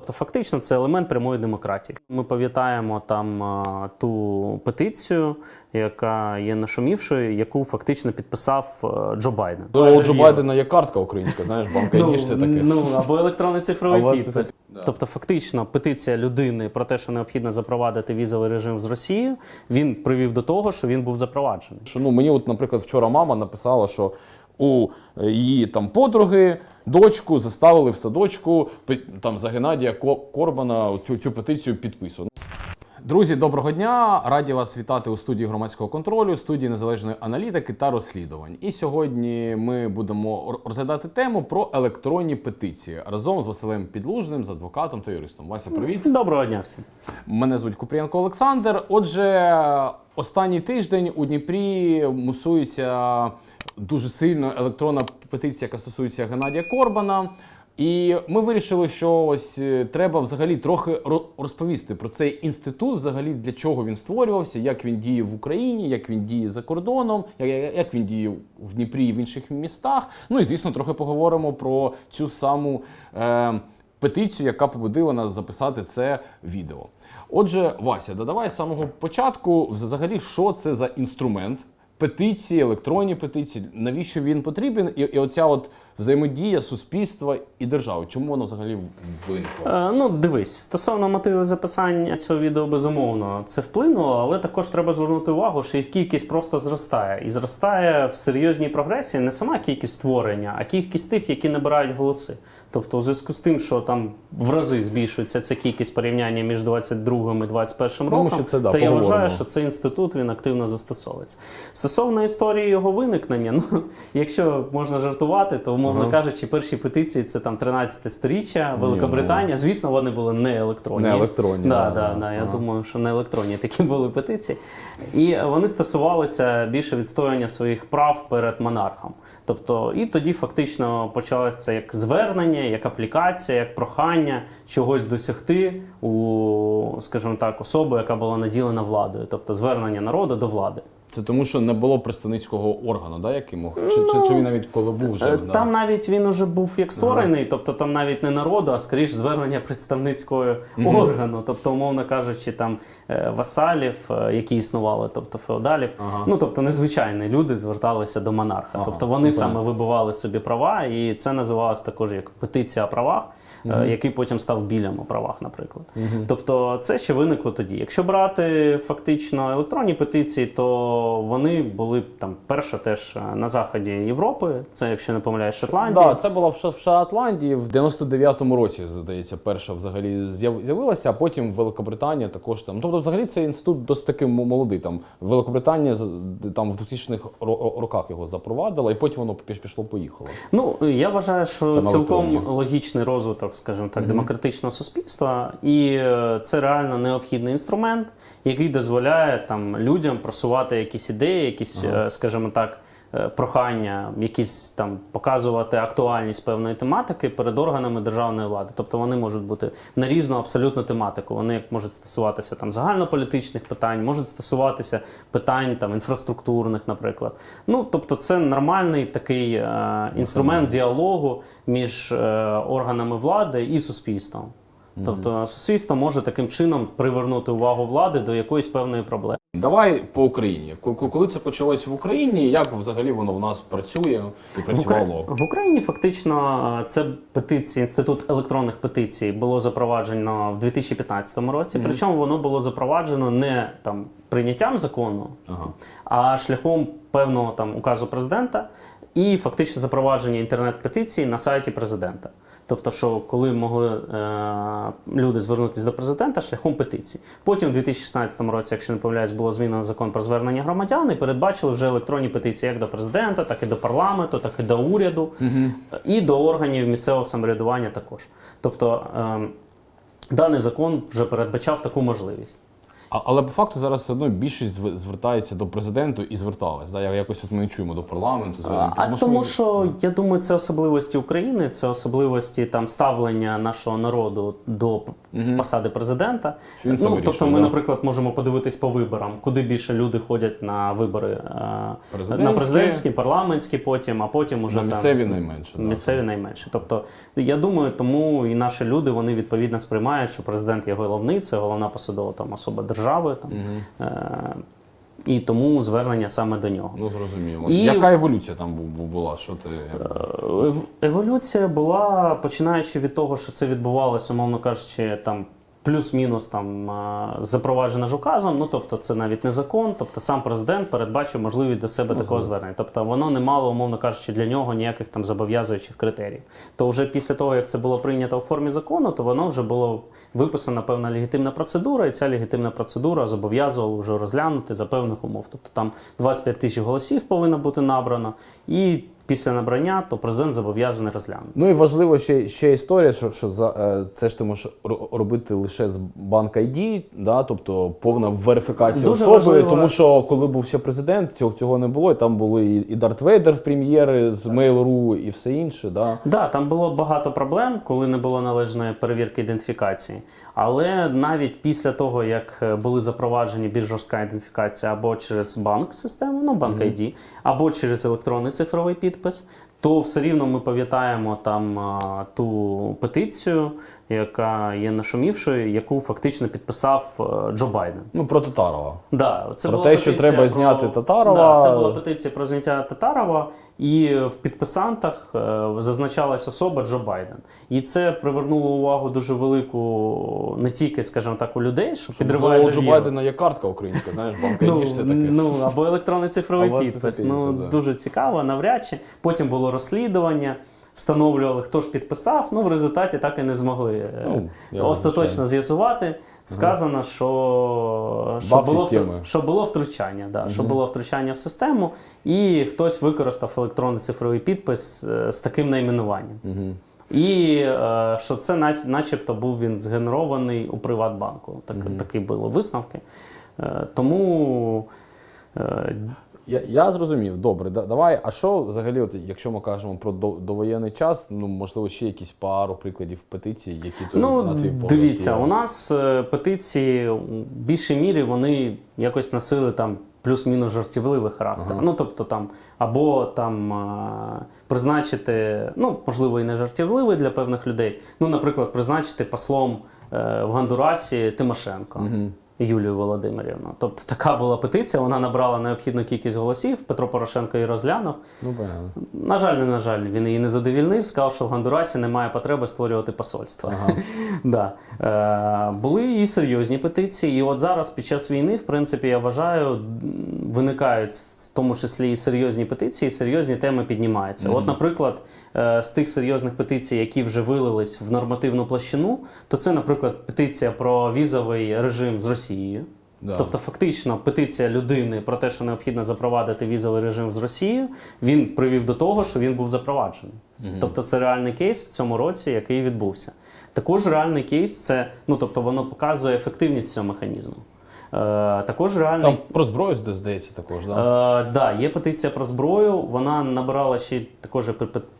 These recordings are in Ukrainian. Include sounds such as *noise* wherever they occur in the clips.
Тобто, фактично, це елемент прямої демократії. Ми пам'ятаємо там ту петицію, яка є нашумівшою, яку фактично підписав Джо Байден. Ну, Джо Байдена є картка українська, знаєш, *laughs* банка Ну, і все таке. ну або електронний цифровий Або підпис. Да. Тобто, фактично, петиція людини про те, що необхідно запровадити візовий режим з Росією, він привів до того, що він був запроваджений. Що, ну, мені, от, наприклад, вчора мама написала, що у е, її там подруги дочку заставили в садочку там за Геннадія Ко- Корбана цю, цю петицію підписувати. Друзі, доброго дня! Раді вас вітати у студії громадського контролю, студії незалежної аналітики та розслідувань. І сьогодні ми будемо розглядати тему про електронні петиції разом з Василем Підлужним, з адвокатом та юристом. Вася, привіт! Доброго дня всім. Мене звуть Купрієнко Олександр. Отже, останній тиждень у Дніпрі мусується дуже сильно електронна петиція, яка стосується Геннадія Корбана. І ми вирішили, що ось е, треба взагалі трохи розповісти про цей інститут, взагалі для чого він створювався, як він діє в Україні, як він діє за кордоном, як, він діє в Дніпрі і в інших містах. Ну і звісно, трохи поговоримо про цю саму е, петицію, яка побудила нас записати це відео. Отже, Вася, да давай з самого початку, взагалі, що це за інструмент? Петиції, електронні петиції, навіщо він потрібен? І, і оця от взаємодія суспільства і держави. Чому воно взагалі виникло? Е, ну, дивись, стосовно мотивів записання цього відео, безумовно, це вплинуло, але також треба звернути увагу, що їх кількість просто зростає. І зростає в серйозній прогресії не сама кількість створення, а кількість тих, які набирають голоси. Тобто, у зв'язку з тим, що там в рази збільшується ця кількість порівняння між 22 і 21 Ну, роком, ще це, да, то я поговоримо. вважаю, що цей інститут він активно застосовується. Стосовно історії його виникнення, *laughs* ну якщо можна жартувати, то умовно Ага. кажучи, перші петиції це там 13 сторіччя, Ні, Великобританія. Звісно, вони були не електронні. Не електронні, Да, да, да, да. да, Я Ага. думаю, що не електронні такі були петиції. І вони стосувалися більше відстоювання своїх прав перед монархом. Тобто, і тоді фактично почалося як звернення, як аплікація, як прохання чогось досягти у, скажімо так, особи, яка була наділена владою, тобто звернення народу до влади. Це тому, що не було представницького органу, да, який мог? Чи, чи, чи він навіть коли був вже? Е, да? Там навіть він уже був як створений, тобто там навіть не народу, а скоріш звернення представницького органу. Тобто, умовно кажучи, там е, васалів, е, які існували, тобто феодалів. Ага. Ну тобто незвичайні люди зверталися до монарха. Ага, Тобто вони ну, саме вибивали собі права, і це називалось також як петиція о правах. е, Який потім став білям у правах, наприклад. Тобто це ще виникло тоді. Якщо брати фактично електронні петиції, то вони були там перше теж е, на заході Європи, це якщо не помиляюсь, Шотландія. Да, це була в Шотландії в 99-му році, здається, перша взагалі з'явилася, а потім Великобританія також там. Тобто, взагалі, цей інститут досить таки молодий. Там Великобританія там в 2000-х ро- роках його запровадила, і потім воно піш- пішло поїхало. Ну я вважаю, що Саме цілком логічний розвиток, скажімо так, демократичного суспільства, і е, це реально необхідний інструмент, який дозволяє там людям просувати якісь ідеї, якісь, е, скажімо так. е, Прохання, якісь там показувати актуальність певної тематики перед органами державної влади. Тобто вони можуть бути на різну абсолютно тематику. Вони можуть стосуватися там загальнополітичних питань, можуть стосуватися питань там інфраструктурних, наприклад. Ну тобто, це нормальний такий е, інструмент діалогу між е, органами влади і суспільством. Тобто суспільство може таким чином привернути увагу влади до якоїсь певної проблеми. Давай по Україні. Ко- ко- Коли це почалось в Україні, як взагалі воно в нас працює і працювало? В Україні фактично е, це петиції, інститут електронних петицій було запроваджено в 2015 році. Причому воно було запроваджено не там прийняттям закону, Ага. а шляхом певного там указу президента і фактично запровадження інтернет-петиції на сайті президента. Тобто, що коли могли е, люди звернутися до президента шляхом петиції. Потім, у 2016 році, якщо не помиляюсь, було змінено закон про звернення громадян і передбачили вже електронні петиції як до президента, так і до парламенту, так і до уряду, і до органів місцевого самоврядування також. Тобто е, даний закон вже передбачав таку можливість. А, але по факту зараз все одно більшість звертається до президента і зверталась. Да? Якось от ми не чуємо до парламенту. звернень. А тому, ми- що я думаю, це особливості України, це особливості там ставлення нашого народу до посади президента. Що він ну, вирішує, тобто, ми, да. наприклад, можемо подивитись по виборам, куди більше люди ходять на вибори е, Президентські. на президентські, парламентські, потім, а потім уже На там, місцеві найменше. Місцеві найменше. Тобто, я думаю, тому і наші люди вони відповідно сприймають, що президент є головний, це головна посадова там особа держави. Там, е, і тому звернення саме до нього. Ну зрозуміло. І- Яка еволюція там бу- бу- була? Що ти Еволюція була починаючи від того, що це відбувалося, умовно кажучи, там. Плюс-мінус там запроваджена ж указом, ну тобто це навіть не закон, тобто сам президент передбачив можливість до себе такого звернення. Тобто воно не мало, умовно кажучи, для нього ніяких там зобов'язуючих критеріїв. То вже після того, як це було прийнято у формі закону, то воно вже було виписана певна легітимна процедура, і ця легітимна процедура зобов'язувала вже розглянути за певних умов. Тобто там 25 тисяч голосів повинно бути набрано, і після набрання то президент зобов'язаний розглянути. Ну і важливо ще, ще історія, що, що за, е, це ж ти можеш ро- робити лише з банк ID, да, тобто повна верифікація Дуже особи, важливо. тому що коли був ще президент, цього, цього не було, і там були і, і Дарт Вейдер прем'єри з Mail.ru і все інше. Да. Да, там було багато проблем, коли не було належної перевірки ідентифікації. Але навіть після того, як е, були запроваджені більш жорстка ідентифікація або через банк систему, ну банк ID, або через електронний цифровий підпис, то все рівно ми пам'ятаємо там ту петицію, яка є нашумівшою, яку фактично підписав е, Джо Байден. Ну, про Татарова. Да, це Про була те, що треба про- зняти Татарова. Да, це була петиція про зняття Татарова, і в підписантах е, зазначалась особа Джо Байден. І це привернуло увагу дуже велику не тільки, скажімо так, у людей, що підриває Можливо, у Джо. Байдена є картка українська, знаєш, *laughs* банк ID, Ну, все таке. ну, або електронний цифровий підпис, Ну, дуже цікаво, навряд чи. Потім було розслідування. Встановлювали, хто ж підписав. Ну, в результаті так і не змогли е, Ну, остаточно з'ясувати. Сказано, що, що, було, системи. що було втручання, да, що було втручання в систему, і хтось використав електронний цифровий підпис е, з таким найменуванням. Мгм. І е, що це начебто був він згенерований у Приватбанку. Так, Такі були висновки. Е, тому е, Я, я зрозумів, добре, да, давай. А що взагалі, от, якщо ми кажемо про до, довоєнний час, ну можливо, ще якісь пару прикладів петицій, які то Ну, на твій погляд дивіться, у нас е, петиції в більшій мірі вони якось носили там плюс-мінус жартівливий характер. Ну, тобто там, або там е, призначити, ну, можливо, і не жартівливий для певних людей. Ну, наприклад, призначити послом е, в Гондурасі Тимошенко. Юлію Володимирівну. Тобто така була петиція, вона набрала необхідну кількість голосів. Петро Порошенко її розглянув. Ну, понятно. На жаль, не на жаль, він її не задовільнив, сказав, що в Гондурасі немає потреби створювати посольство. *laughs* да. е, були і серйозні петиції. І от зараз, під час війни, в принципі, я вважаю, виникають в тому числі і серйозні петиції, і серйозні теми піднімаються. От, наприклад, з тих серйозних петицій, які вже вилились в нормативну площину, то це, наприклад, петиція про візовий режим з Росією. Да. Тобто, фактично, петиція людини про те, що необхідно запровадити візовий режим з Росією, він привів до того, що він був запроваджений. Тобто, це реальний кейс в цьому році, який відбувся. Також реальний кейс це, ну тобто, воно показує ефективність цього механізму. Е, також реальний Там про зброю здається також, да? Е, да, є петиція про зброю. Вона набрала ще також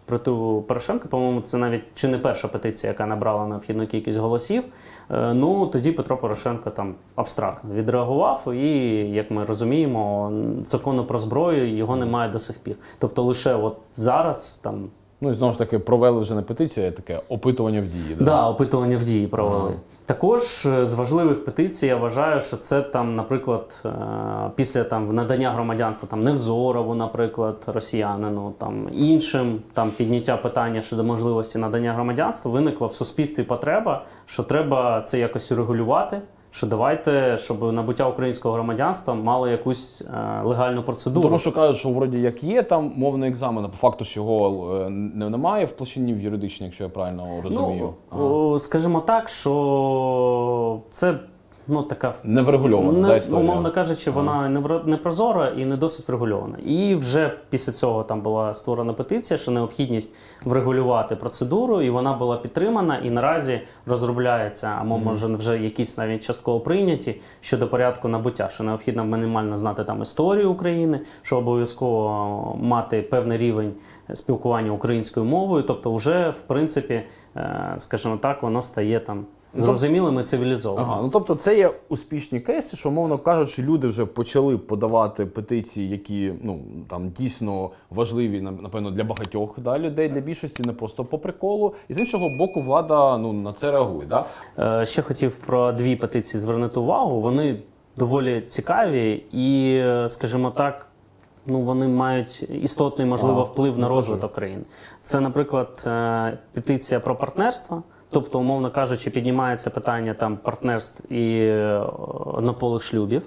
проти Порошенка. По-моєму, це навіть чи не перша петиція, яка набрала необхідну кількість голосів. Е, ну тоді Петро Порошенко там абстрактно відреагував, і як ми розуміємо, закону про зброю його немає до сих пір. Тобто лише от зараз там. Ну і знову ж таки провели вже не петицію, а таке опитування в дії. Да? Да, опитування в дії провели. Ага. Також е, з важливих петицій я вважаю, що це там, наприклад, е, після там надання громадянства там Невзорову, наприклад, росіянину, там іншим там підняття питання щодо можливості надання громадянства, виникла в суспільстві потреба, що треба це якось урегулювати. Що давайте, щоб набуття українського громадянства мало якусь е, легальну Ну, процедуру. Тому що кажуть, що вроді як є там мовний екзамен, а по факту ж його е, не- немає в площині в юридичній, якщо я правильно розумію. Ну, о, скажімо так, що це ну така Не врегульована не, історія. умовно кажучи, вона не, не прозора і не досить врегульована. І вже після цього там була створена петиція, що необхідність врегулювати процедуру, і вона була підтримана. І наразі розробляється, а може вже якісь навіть частково прийняті щодо порядку набуття, що необхідно мінімально знати там історію України, що обов'язково мати певний рівень спілкування українською мовою. Тобто, вже в принципі, е, скажімо так, воно стає там зрозумілим і цивілізованим. Ага, ну тобто це є успішні кейси, що, мовно кажучи, люди вже почали подавати петиції, які ну там дійсно важливі, на- напевно, для багатьох да, людей, для більшості не просто по приколу. І з іншого боку, влада ну на це реагує. Да? Е, Ще хотів про дві петиції звернути увагу. Вони доволі цікаві і, е, скажімо так, ну вони мають істотний, можливо, вплив на ну, розвиток країни. Це, наприклад, е, петиція про партнерство. Тобто, умовно кажучи, піднімається питання там партнерств і е, однополих шлюбів,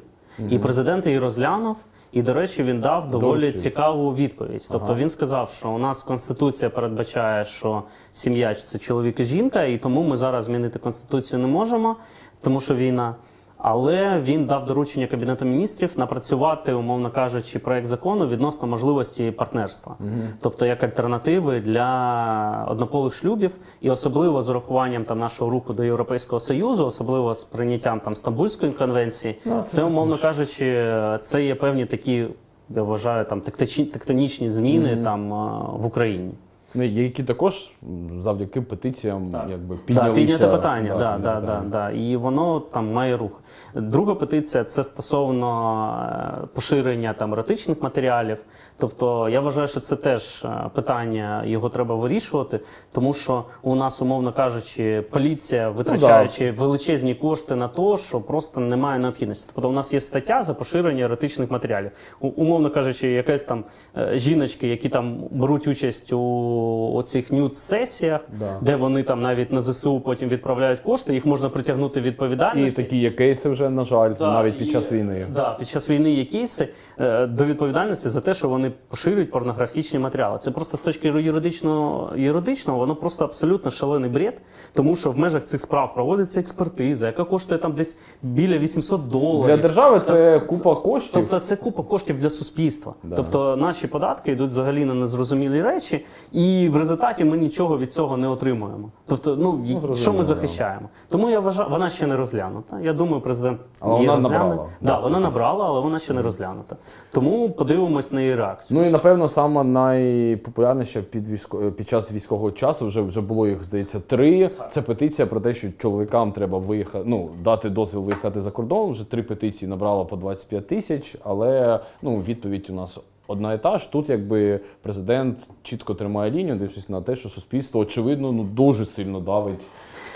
і президент її розглянув. І, до речі, він дав доволі Доручив. цікаву відповідь. Тобто Ага. він сказав, що у нас конституція передбачає, що сім'я це чоловік і жінка, і тому ми зараз змінити конституцію не можемо, тому що війна. Але він дав доручення кабінету міністрів напрацювати, умовно кажучи, проект закону відносно можливості партнерства, тобто як альтернативи для однополих шлюбів, і особливо з урахуванням там нашого руху до Європейського союзу, особливо з прийняттям там Стамбульської конвенції, Ну, це, умовно кажучи, це є певні такі, я вважаю, там тектонічні зміни там е, в Україні. Ну, які також завдяки петиціям якби Да, піднялися. підняте питання, да, да, да, да, і воно там має рух. Друга петиція це стосовно е, поширення там еротичних матеріалів. Тобто я вважаю, що це теж е, питання, його треба вирішувати, тому що у нас, умовно кажучи, поліція, витрачаючи величезні кошти на те, що просто немає необхідності. Тобто, у нас є стаття за поширення еротичних матеріалів. Умовно кажучи, якась там е, жіночки, які там беруть участь у оцих нюд-сесіях, Да. де вони там навіть на ЗСУ потім відправляють кошти, їх можна притягнути відповідальність. І такі є кейси вже, на жаль, Да, навіть під і- час війни. Да, під час війни є кейси е, до відповідальності за те, що вони поширюють порнографічні матеріали. Це просто з точки юридичного, юридичного воно просто абсолютно шалений бред, тому що в межах цих справ проводиться експертиза, яка коштує там десь біля 800 доларів. Для держави це купа коштів. Тобто це купа коштів для суспільства. Да. Тобто наші податки йдуть взагалі на незрозумілі речі, і в результаті ми нічого від цього не отримуємо. Тобто, ну, і- зрозуміло, що ми захищаємо? Тому я вважаю, вона ще не розглянута. Я думаю, президент Але її вона розгляне. набрала. Да, Да, вона набрала, але вона ще не розглянута. Тому подивимось на її реакцію. Ну і напевно саме найпопулярніше під військо під час військового часу вже вже було їх здається три. Це петиція про те, що чоловікам треба виїхати, ну дати дозвіл виїхати за кордон. Вже три петиції набрало по 25 тисяч, але ну відповідь у нас. Одна і та ж тут, якби президент чітко тримає лінію, дивлячись на те, що суспільство очевидно ну дуже сильно давить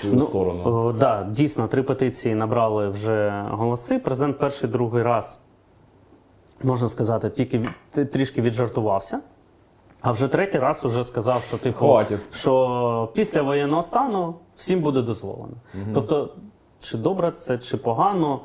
цю сторону. О, да, дійсно, три петиції набрали вже голоси. Президент перший другий раз, можна сказати, тільки трішки віджартувався. А вже третій раз уже сказав, що типу, Хватить. що після воєнного стану всім буде дозволено. Тобто, чи добре це, чи погано,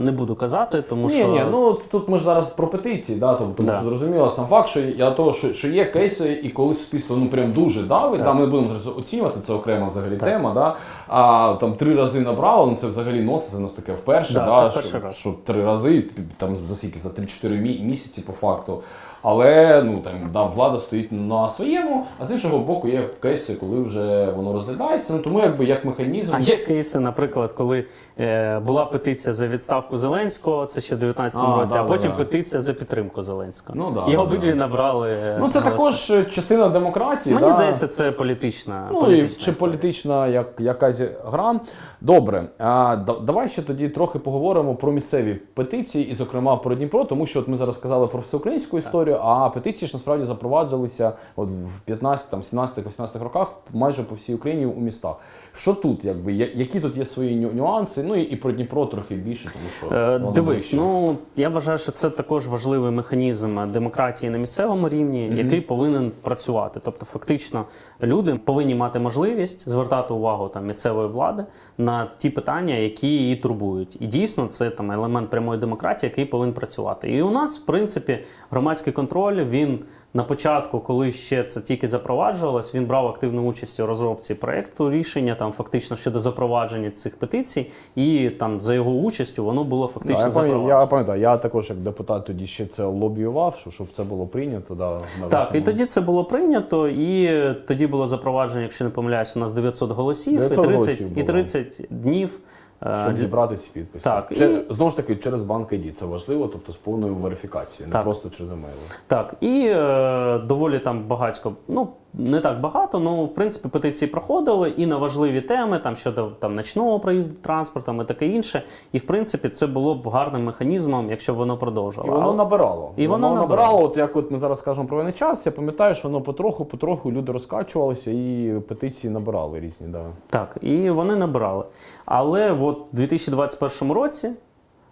не буду казати, тому Ні, що ні, ну це тут ми ж зараз про петиції, да, тому, тому Да. що зрозуміло сам факт, що я того, що, що є кейси, і коли суспільство ну прям дуже давить, да, ми будемо оцінювати це окрема взагалі тема, да, а там три рази набрало, ну це взагалі ну, це нас таке вперше, Да, да, це перший що, раз. що три рази, там за скільки, за 3-4 мі- місяці по факту. Але ну там да, влада стоїть на своєму, а з іншого боку є кейси, коли вже воно розглядається. Ну тому якби як механізм. А є кейси, наприклад, коли е, була петиція за відставку Зеленського, це ще в 19-му році, да, а потім да. петиція за підтримку Зеленського. Ну, да, і да, обидві да. набрали. е, Ну це голоси. також частина демократії. Мені да. здається, це політична. Ну, і, чи історія. політична як, якась гра. Добре, а, да- давай ще тоді трохи поговоримо про місцеві петиції, і, зокрема, про Дніпро, тому що от ми зараз сказали про всеукраїнську історію, а петиції ж насправді запроваджувалися от в 15, там, 17, 18 роках майже по всій Україні у містах. Що тут, якби, які тут є свої нюанси? Ну і, про Дніпро трохи більше, тому що Е, Дивись, ну я вважаю, що це також важливий механізм демократії на місцевому рівні, який повинен працювати. Тобто, фактично, люди повинні мати можливість звертати увагу там місцевої влади на ті питання, які її турбують. І дійсно, це там елемент прямої демократії, який повинен працювати. І у нас, в принципі, громадський контроль він на початку, коли ще це тільки запроваджувалось, він брав активну участь у розробці проекту рішення, там фактично щодо запровадження цих петицій, і там за його участю воно було Да, фактично я, запроваджено. я пам'ятаю, я також як депутат тоді ще це лобіював, що, щоб це було прийнято. Да, на Так, вашому- і тоді це було прийнято, і тоді було запроваджено, якщо не помиляюсь, у нас 900 голосів 900 і 30, голосів і 30 днів. Е, Щоб зібрати ці підписи. Так, Чи, і- Знову ж таки, через банк ID. Це важливо, тобто з повною верифікацією, не Так. просто через емейл. Так, і е, доволі там багатько, ну не так багато, ну в принципі петиції проходили і на важливі теми, там щодо там ночного проїзду транспортом і таке інше. І в принципі це було б гарним механізмом, якщо б воно продовжило. І воно набирало. І воно набирало. набирало. От як от ми зараз кажемо про воєнний час, я пам'ятаю, що воно потроху, потроху люди розкачувалися і петиції набирали різні. Да. Так, і вони набирали. Але от у 2021 році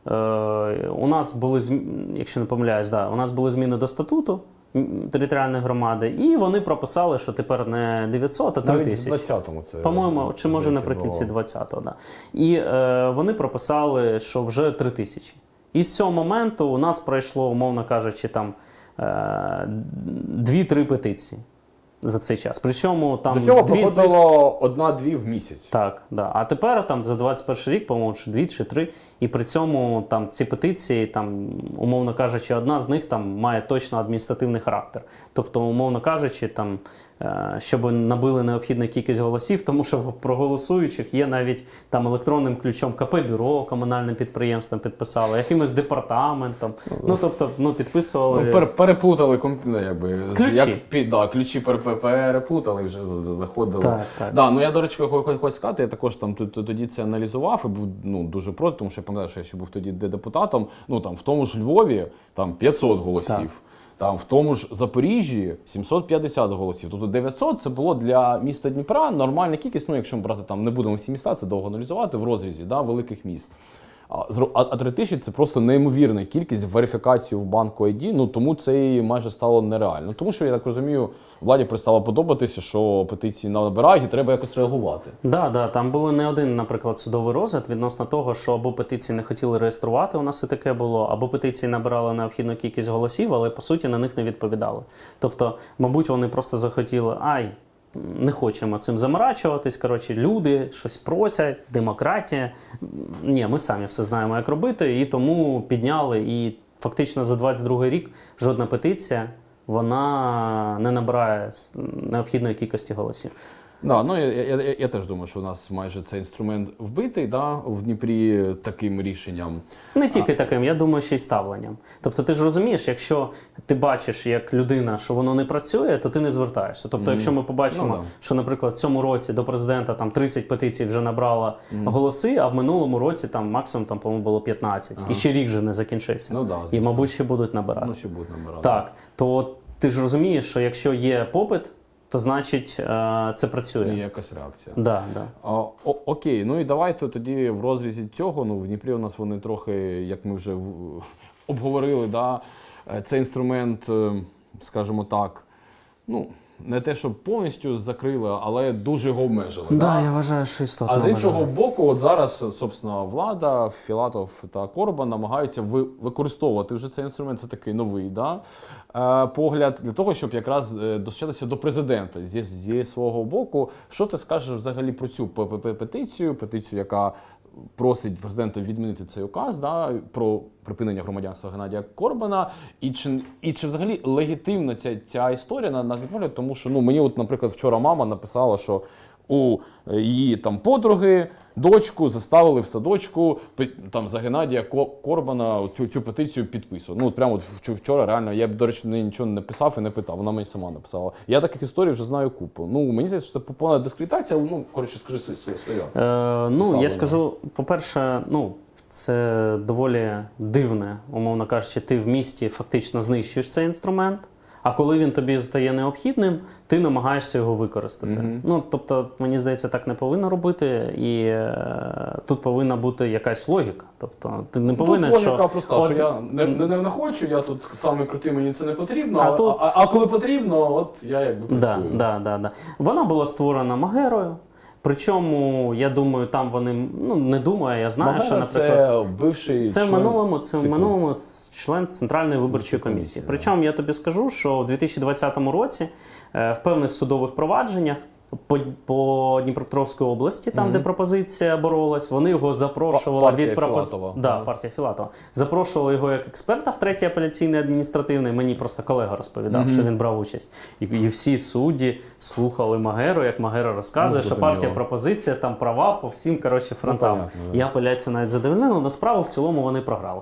е, у нас були якщо не помиляюсь, да, у нас були зміни до статуту територіальної громади, і вони прописали, що тепер не 900, а 3 Навіть в тисячі. 20-му це. По-моєму, чи може наприкінці 20-го, да. І е, вони прописали, що вже 3 тисячі. І з цього моменту у нас пройшло, умовно кажучи, там е, 2-3 петиції за цей час. Причому там До цього дві них- проходило одна-дві в місяць. так, да. А тепер там за 21 рік, по-моєму, чи дві чи три. І при цьому там ці петиції, там, умовно кажучи, одна з них там має точно адміністративний характер. Тобто, умовно кажучи, там, е, щоб набили необхідну кількість голосів, тому що в проголосуючих є навіть там електронним ключом КП бюро комунальним підприємством підписали, якимось департаментом. Ну тобто, ну підписували. Ну, пер, переплутали комп... ну, якби, Ключі. Як, да, ключі пер, пер- переплутали, вже заходили. Так, так. Да, ну я, до речі, хо- хо- хочу сказати, я також там тоді це аналізував і був ну, дуже проти, тому що я пам'ятаю, що я ще був тоді депутатом. Ну там в тому ж Львові там 500 голосів. Так. Там в тому ж Запоріжжі 750 голосів. Тобто 900 це було для міста Дніпра нормальна кількість. Ну, якщо ми брати там не будемо всі міста, це довго аналізувати в розрізі да, великих міст. А, 3 тисячі це просто неймовірна кількість верифікацію в банку ID, ну тому це і майже стало нереально. Тому що я так розумію, владі перестало подобатися, що петиції набирають і треба якось реагувати. Да, да, там було не один, наприклад, судовий розгляд відносно того, що або петиції не хотіли реєструвати, у нас і таке було, або петиції набирали необхідну кількість голосів, але по суті на них не відповідали. Тобто, мабуть, вони просто захотіли, ай, не хочемо цим заморачуватись. Коротше, люди щось просять, демократія. Ні, ми самі все знаємо, як робити, і тому підняли. І фактично за 22 рік жодна петиція. Вона не набирає необхідної кількості голосів. Да, ну я, я, я, я теж думаю, що у нас майже цей інструмент вбитий да, в Дніпрі таким рішенням. Не тільки таким, я думаю, ще й ставленням. Тобто, ти ж розумієш, якщо ти бачиш як людина, що воно не працює, то ти не звертаєшся. Тобто, якщо ми побачимо, Ну, да. що, наприклад, в цьому році до президента там 30 петицій вже набрало голоси, а в минулому році там максимум там, по-моєму, було 15. І ще рік вже не закінчився. Ну, да, І, мабуть, ще будуть набирати. Ну, що будуть набирати. Так, то ти ж розумієш, що якщо є попит, то значить е, це працює. Є якась реакція. Да, да. О, окей, ну і давайте тоді в розрізі цього. Ну, в Дніпрі у нас вони трохи, як ми вже обговорили, да, е, це інструмент, е, скажімо так, ну, не те, щоб повністю закрили, але дуже його обмежили. Да, я вважаю, що істотно. А з іншого важливо. боку, от зараз, собственно, влада, Філатов та Корбан намагаються ви- використовувати вже цей інструмент. Це такий новий да, е, погляд для того, щоб якраз е, достучатися до президента зі, зі свого боку. Що ти скажеш взагалі про цю петицію? Петицію, яка просить президента відмінити цей указ да, про припинення громадянства Геннадія Корбана. І чи, і чи взагалі легітимна ця, ця історія на, на погляд? Тому що ну, мені, от, наприклад, вчора мама написала, що у її там подруги, дочку заставили в садочку там за Геннадія Корбана цю, цю петицію підписувати. Ну от прямо от вчора реально я б, до речі, нічого не писав і не питав. Вона мені сама написала. Я таких історій вже знаю купу. Ну мені здається, що це повна дискредитація. Ну коротше, скажи своє. своє. Е, ну, я скажу, по-перше, ну, це доволі дивне, умовно кажучи, ти в місті фактично знищуєш цей інструмент. А коли він тобі стає необхідним, ти намагаєшся його використати. Ну тобто, мені здається, так не повинно робити, і е, тут повинна бути якась логіка. Тобто, ти не повинен, Тут що логіка проста, от- що я не, не, не хочу, я тут саме крутий, мені це не потрібно. А А, тут- а, а коли потрібно, от я якби Да, да, да, да. Вона була створена Магерою. Причому, я думаю, там вони ну не думаю, я знаю, що, наприклад, це бивший це в минулому, це в минулому член Центральної виборчої комісії. Причому я тобі скажу, що в 2020 році е, в певних судових провадженнях. По, по Дніпропетровській області, там, де пропозиція боролась, вони його запрошували партія від пропози... Філатова. Да, партія Філатова. Запрошували його як експерта в третій апеляційний адміністративний. Мені просто колега розповідав, що він брав участь. І, і всі судді слухали Магеру, як Магера розказує, Ну, що партія пропозиція, там права по всім коротше, фронтам. понятно, да. І апеляцію навіть задовольнили, але справу в цілому вони програли.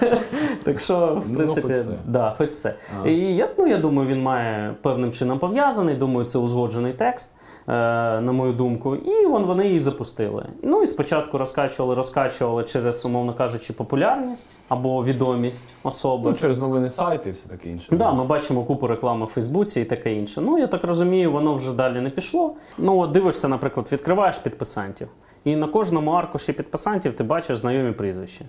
*laughs* так що, в Ну, принципі, да, хоч. А. І я, ну, я думаю, він має певним чином пов'язаний. Думаю, це узгоджений текст. Е, На мою думку, і вон вони її запустили. Ну і спочатку розкачували, розкачували через, умовно кажучи, популярність або відомість особи. Ну, через новини сайти і все таке інше. Да, ми бачимо купу реклами в Фейсбуці і таке інше. Ну, я так розумію, воно вже далі не пішло. Ну, от дивишся, наприклад, відкриваєш підписантів, і на кожному аркуші підписантів ти бачиш знайомі прізвища.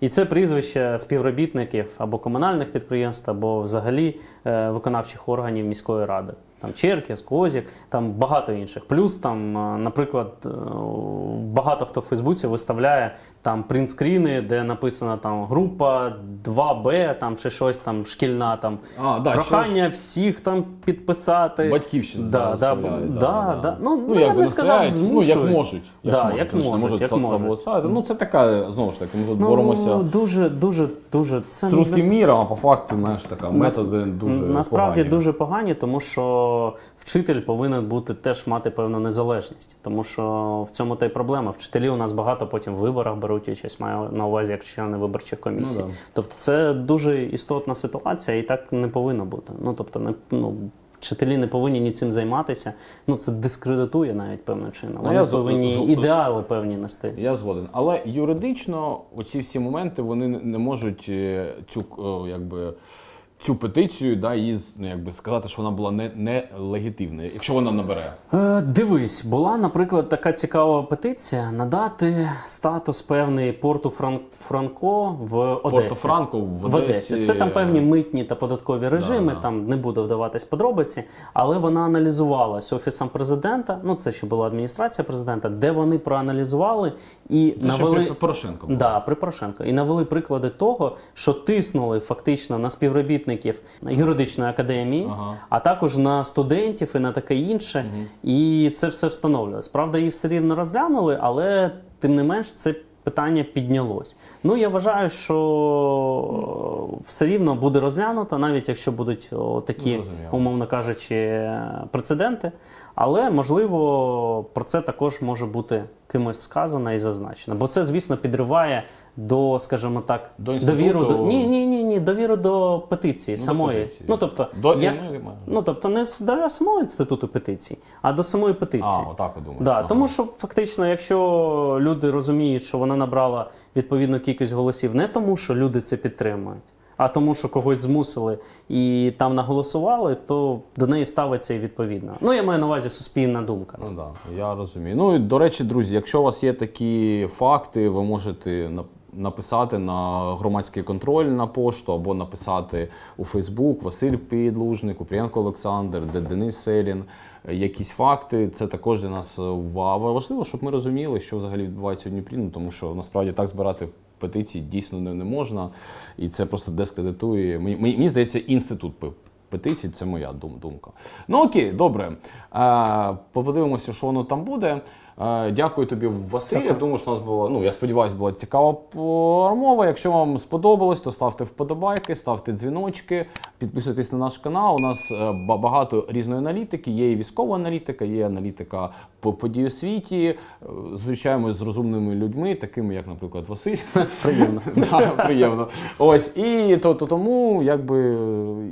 І це прізвища співробітників або комунальних підприємств, або взагалі е, виконавчих органів міської ради. Там Черкіс, Козік, там багато інших. Плюс там, е, наприклад, е, багато хто в Фейсбуці виставляє там принтскріни, де написано там група 2Б, там чи щось там шкільна там А, да, прохання всіх там підписати. Батьків ще да, да, да, да, да. Ну, Ну, ну, я як би не сказав, ну, як змушують. можуть. Да, можуть, як не можуть, як можуть. Ну, це така, знову ж таки, ми тут Ну, боремося дуже, дуже, дуже. Це з русським міром, а по факту, знаєш, така методи дуже насправді погані. дуже погані, тому що вчитель повинен бути теж мати певну незалежність. Тому що в цьому та й проблема. Вчителі у нас багато потім в виборах беруть участь, маю на увазі як члени виборчих комісій. Ну, да. Тобто це дуже істотна ситуація, і так не повинно бути. Ну тобто, не ну. Вчителі не повинні ні цим займатися. Ну це дискредитує навіть певним чином. Ну, Вони я повинні з- ідеали певні нести. Я згоден. Але юридично оці всі моменти вони не- можуть е, цю якби. Цю петицію, да, з- ну, якби сказати, що вона була не, нелегітимною, якщо вона набере. Е, Дивись, була, наприклад, така цікава петиція надати статус певний порту Фран... Франко в Одесі. Порто-Франко в В Одесі. Одесі. Це там певні митні та податкові режими, да. там не буду вдаватись подробиці, але вона аналізувалась офісом президента. Ну це ще була адміністрація президента, де вони проаналізували і Це навели при Порошенко. Да, при Порошенко. І навели приклади того, що тиснули фактично на співробітників юридичної академії, Ага. а також на студентів і на таке інше. І це все встановлювалось. Правда, її все рівно розглянули, але тим не менш це. Питання піднялось. Ну я вважаю, що все рівно буде розглянуто, навіть якщо будуть такі, Ну, умовно кажучи, прецеденти. Але можливо про це також може бути кимось сказано і зазначено. Бо це, звісно, підриває до, скажімо так, До довіру до ні, ні, ні, ні, довіру до петиції Ну, до самої. петиції. Ну тобто, До я, ну, тобто не до самого інституту петицій, а до самої петиції. А, отак думаєте. Да, Ага. Тому що фактично, якщо люди розуміють, що вона набрала відповідну кількість голосів, не тому, що люди це підтримують, а тому, що когось змусили і там наголосували, то до неї ставиться і відповідно. Ну, я маю на увазі суспільна думка. Ну да, я розумію. Ну і до речі, друзі, якщо у вас є такі факти, ви можете написати на громадський контроль на пошту або написати у Фейсбук Василь Підлужник, Купрієнко Олександр, Де- Денис Селін. Е, Якісь факти, це також для нас важливо, щоб ми розуміли, що взагалі відбувається у Дніпрі, ну, тому що насправді так збирати петиції дійсно не, не можна, і це просто дискредитує. Мені мені здається, інститут петицій, це моя дум, думка. Ну окей, добре. Е, подивимося, що воно там буде. Дякую тобі, Василь. Я думаю, що у нас була, ну я сподіваюся, була цікава розмова. Якщо вам сподобалось, то ставте вподобайки, ставте дзвіночки, підписуйтесь на наш канал. У нас е, багато різної аналітики. Є і військова аналітика, є аналітика по події у світі. Е, Зустрічаємось з розумними людьми, такими як, наприклад, Василь. Приємно. *laughs* Да, приємно. Ось і то, то тому, якби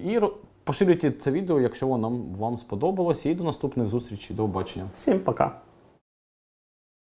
і поширюйте це відео, якщо воно вам сподобалось. І до наступних зустрічей. До побачення. Всім пока.